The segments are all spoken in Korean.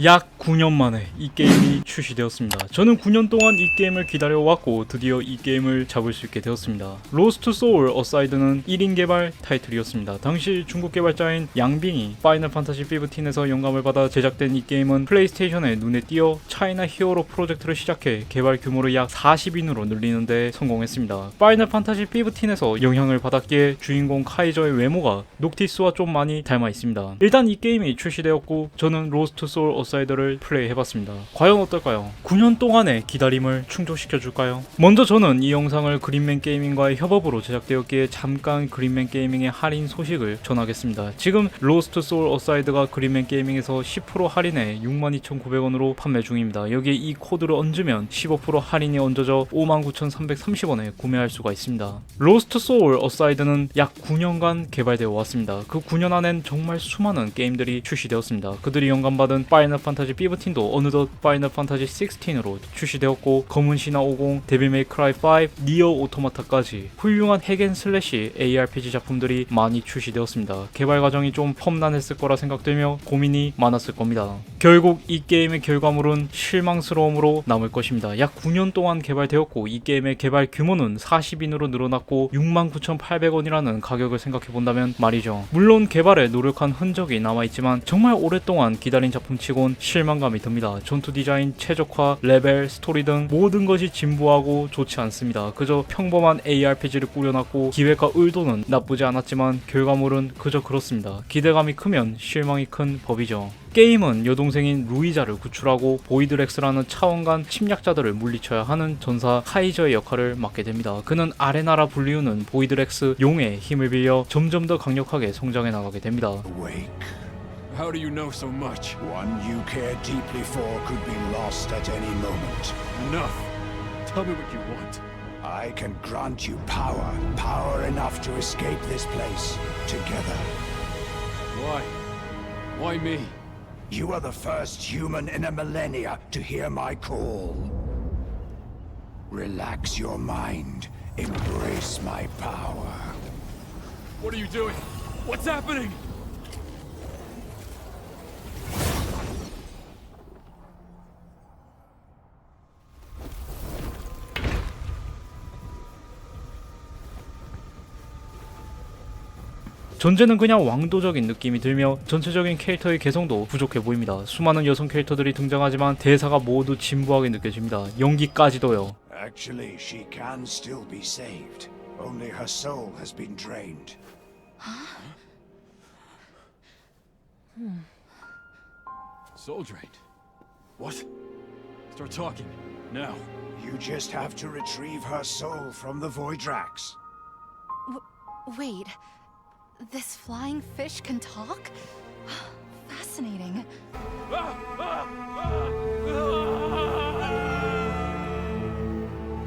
약 9년 만에 이 게임이 출시되었습니다. 저는 9년 동안 이 게임을 기다려왔고 드디어 이 게임을 잡을 수 있게 되었습니다. 로스트 소울 어사이드는 1인 개발 타이틀이었습니다. 당시 중국 개발자인 양빙이 파이널 판타지 15에서 영감을 받아 제작된 이 게임은 플레이스테이션에 눈에 띄어 차이나 히어로 프로젝트를 시작해 개발 규모를 약 40인으로 늘리는데 성공했습니다. 파이널 판타지 15에서 영향을 받았기에 주인공 카이저의 외모가 녹티스와 좀 많이 닮아 있습니다. 일단 이 게임이 출시되었고 저는 로스트 소울 어사이더를 플레이 해봤습니다. 과연 어떨까요? 9년 동안의 기다림을 충족시켜줄까요? 먼저 저는 이 영상을 그린맨 게이밍과의 협업으로 제작되었기에 잠깐 그린맨 게이밍의 할인 소식을 전하겠습니다. 지금 로스트 소울 어사이드가 그린맨 게이밍에서 10% 할인에 62,900원으로 판매 중입니다. 여기에 이 코드를 얹으면 15% 할인이 얹어져 59,330원에 구매할 수가 있습니다. 로스트 소울 어사이드는 약 9년간 개발되어 왔습니다. 그 9년 안엔 정말 수많은 게임들이 출시되었습니다. 그들이 영감받은 파이널 판타지 15도 어느덧 파이널 판타지 16으로 출시되었고 검은 신화 50, 데빌 메이 크라이 5, 니어 오토마타까지 훌륭한 핵앤 슬래시 ARPG 작품들이 많이 출시되었습니다. 개발 과정이 좀 험난했을 거라 생각되며 고민이 많았을 겁니다. 결국 이 게임의 결과물은 실망스러움으로 남을 것입니다. 약 9년 동안 개발되었고 이 게임의 개발 규모는 40인으로 늘어났고 69,800원이라는 가격을 생각해 본다면 말이죠. 물론 개발에 노력한 흔적이 남아있지만 정말 오랫동안 기다린 작품치곤 실망 감이 듭니다. 전투 디자인, 최적화, 레벨, 스토리 등 모든 것이 진부하고 좋지 않습니다. 그저 평범한 ARPG를 꾸려놨고 기획과 의도는 나쁘지 않았지만 결과물은 그저 그렇습니다. 기대감이 크면 실망이 큰 법이죠. 게임은 여동생인 루이자를 구출하고 보이드렉스라는 차원 간 침략자들을 물리쳐야 하는 전사 카이저의 역할을 맡게 됩니다. 그는 아레나라 불리우는 보이드렉스 용의 힘을 빌려 점점 더 강력하게 성장해 나가게 됩니다. Awake. How do you know so much? One you care deeply for could be lost at any moment. Enough. Tell me what you want. I can grant you power, power enough to escape this place together. Why? Why me? You are the first human in a millennia to hear my call. Relax your mind. Embrace my power. What are you doing? What's happening? 전제는 그냥 왕도적인 느낌이 들며 전체적인 캐릭터의 개성도 부족해 보입니다. 수많은 여성 캐릭터들이 등장하지만 대사가 모두 진부하게 느껴집니다. 연기까지도요. Actually, she can still be saved. Only her soul has been drained. Soul drained. What? Start talking. Now. You just have to retrieve her soul from the Voidrax. Wait, this flying fish can talk? Fascinating.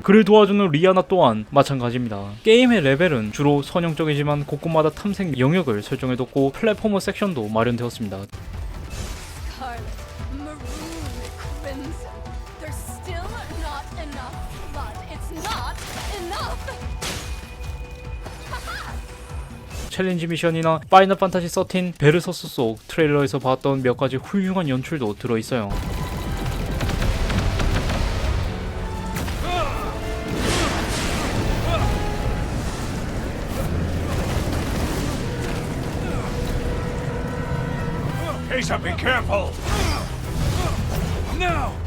그를 도와주는 리아나 또한 마찬가지입니다. 게임의 레벨은 주로 선형적이지만 곳곳마다 탐색 영역을 설정해뒀고 플랫포머 섹션도 마련되었습니다. 챌린지 미션이나 파이널 판타지 13 베르서스 속 트레일러에서 봤던 몇 가지 훌륭한 연출도 들어있어요. Asa, be careful! Now!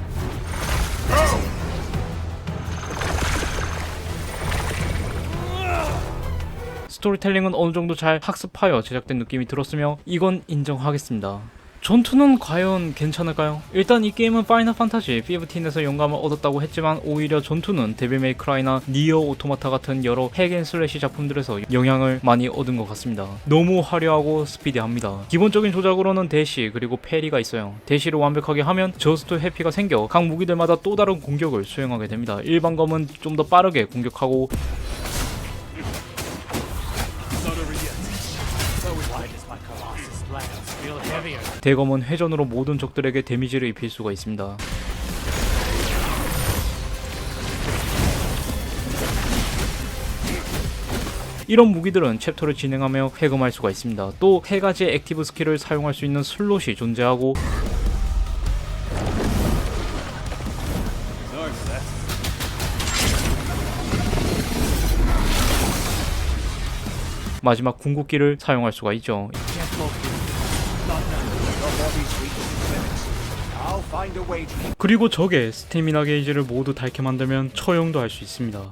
스토리텔링은 어느 정도 잘 학습하여 제작된 느낌이 들었으며 이건 인정하겠습니다. 전투는 과연 괜찮을까요? 일단 이 게임은 파이널 판타지 15에서 영감을 얻었다고 했지만 오히려 전투는 데빌 메이 크라이나 니어 오토마타 같은 여러 핵앤 슬래시 작품들에서 영향을 많이 얻은 것 같습니다. 너무 화려하고 스피디합니다. 기본적인 조작으로는 대시 그리고 페리가 있어요. 대시를 완벽하게 하면 저스트 해피가 생겨 각 무기들마다 또 다른 공격을 수행하게 됩니다. 일반 검은 좀 더 빠르게 공격하고 대검은 회전으로 모든 적들에게 데미지를 입힐 수가 있습니다. 이런 무기들은 챕터를 진행하며 해금할 수가 있습니다. 또 3가지의 액티브 스킬을 사용할 수 있는 슬롯이 존재하고 마지막 궁극기를 사용할 수가 있죠. 그리고 적의 스태미나 게이지를 모두 닳게 만들면 처형도 할 수 있습니다.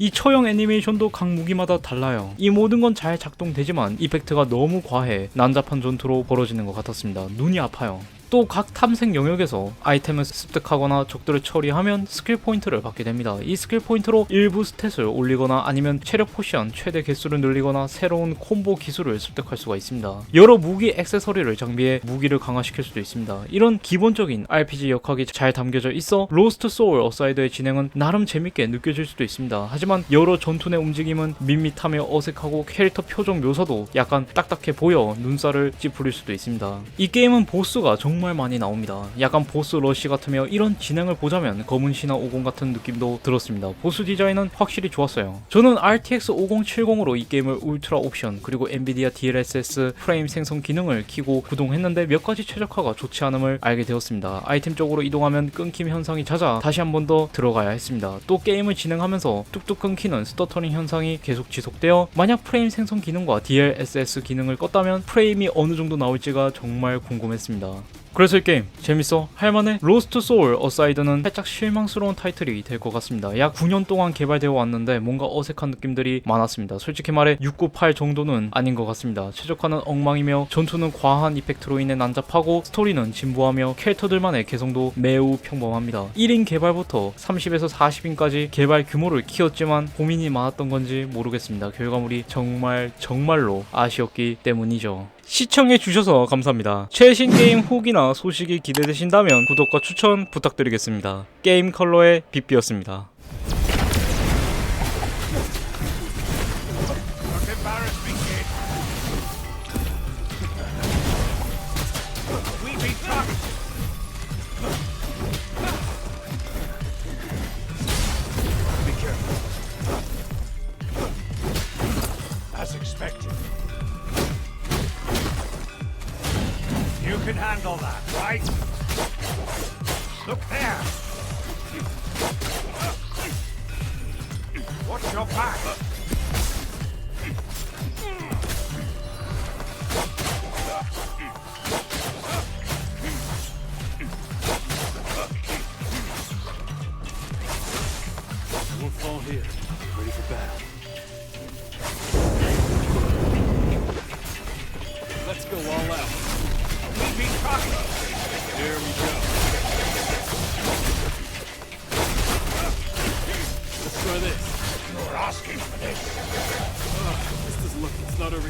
이 처형 애니메이션도 각 무기마다 달라요. 이 모든 건 잘 작동되지만 이펙트가 너무 과해 난잡한 전투로 벌어지는 것 같았습니다. 눈이 아파요. 또 각 탐색 영역에서 아이템을 습득하거나 적들을 처리하면 스킬 포인트를 받게 됩니다. 이 스킬 포인트로 일부 스탯을 올리거나 아니면 체력 포션 최대 개수를 늘리거나 새로운 콤보 기술을 습득할 수가 있습니다. 여러 무기 액세서리를 장비해 무기를 강화시킬 수도 있습니다. 이런 기본적인 RPG 역학이 잘 담겨져 있어 로스트 소울 어사이드의 진행은 나름 재밌게 느껴질 수도 있습니다. 하지만 여러 전투 내 움직임은 밋밋하며 어색하고 캐릭터 표정 묘사도 약간 딱딱해 보여 눈살을 찌푸릴 수도 있습니다. 이 게임은 보스가 정말 많이 나옵니다. 약간 보스 러쉬 같으며 이런 진행을 보자면 검은 신화 50 같은 느낌도 들었습니다. 보스 디자인은 확실히 좋았어요. 저는 RTX 5070으로 이 게임을 울트라 옵션 그리고 엔비디아 DLSS 프레임 생성 기능을 키고 구동했는데 몇 가지 최적화가 좋지 않음을 알게 되었습니다. 아이템 쪽으로 이동하면 끊김 현상이 잦아 다시 한 번 더 들어가야 했습니다. 또 게임을 진행하면서 뚝뚝 끊기는 스터터링 현상이 계속 지속되어 만약 프레임 생성 기능과 DLSS 기능을 껐다면 프레임이 어느 정도 나올지가 정말 궁금했습니다. 그래서 이 게임 재밌어? 할만해? 로스트 소울 어사이드는 살짝 실망스러운 타이틀이 될 것 같습니다. 약 9년 동안 개발되어 왔는데 뭔가 어색한 느낌들이 많았습니다. 솔직히 말해 698 정도는 아닌 것 같습니다. 최적화는 엉망이며 전투는 과한 이펙트로 인해 난잡하고 스토리는 진부하며 캐릭터들만의 개성도 매우 평범합니다. 1인 개발부터 30에서 40인까지 개발 규모를 키웠지만 고민이 많았던 건지 모르겠습니다. 결과물이 정말 정말로 아쉬웠기 때문이죠. 시청해 주셔서 감사합니다. 최신 게임 후기나 소식이 기대되신다면 구독과 추천 부탁드리겠습니다. 게임 컬러의 빗비였습니다. Can handle that, right? Look there. Watch your back. Won't fall here. Ready for battle.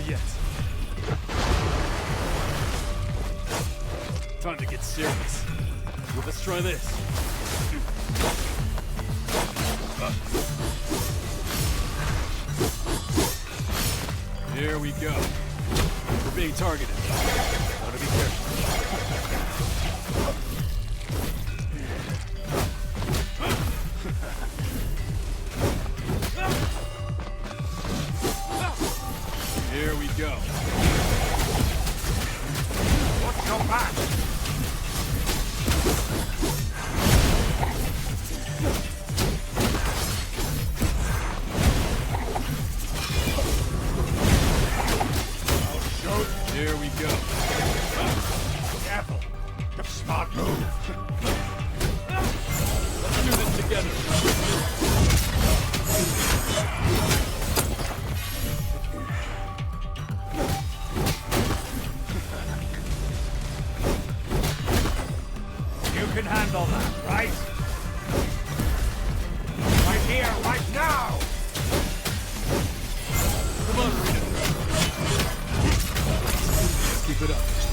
Yet. Time to get serious. Let's try this. Here we go. We're being targeted. Gotta be careful. Here we go. Watch your back. Here we go. Careful. Smart move. Let's do this together. can handle that, right? Right here, right now! Come on, Rita. Keep it up.